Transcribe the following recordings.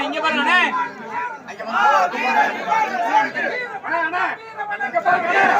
இங்க பாருங்க அண்ணா. அண்ணா இங்க பாருங்க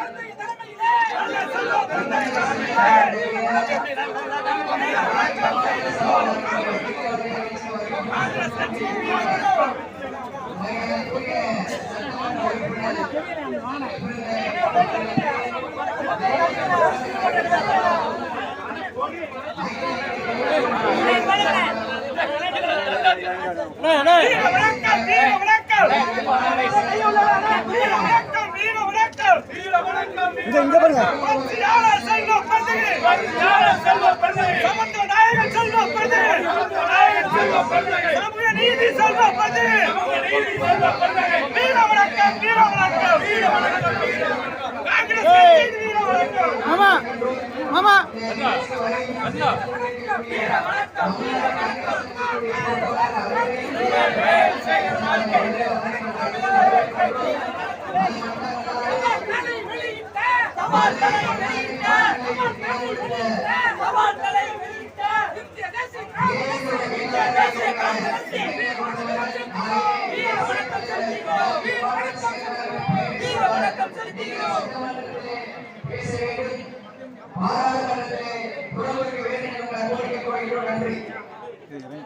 இங்க இங்க பாருங்க நீதி செல்வ பதவி நீதி செல்வ பதவி வணக்கம் செலுத்துகிறோம் நன்றி.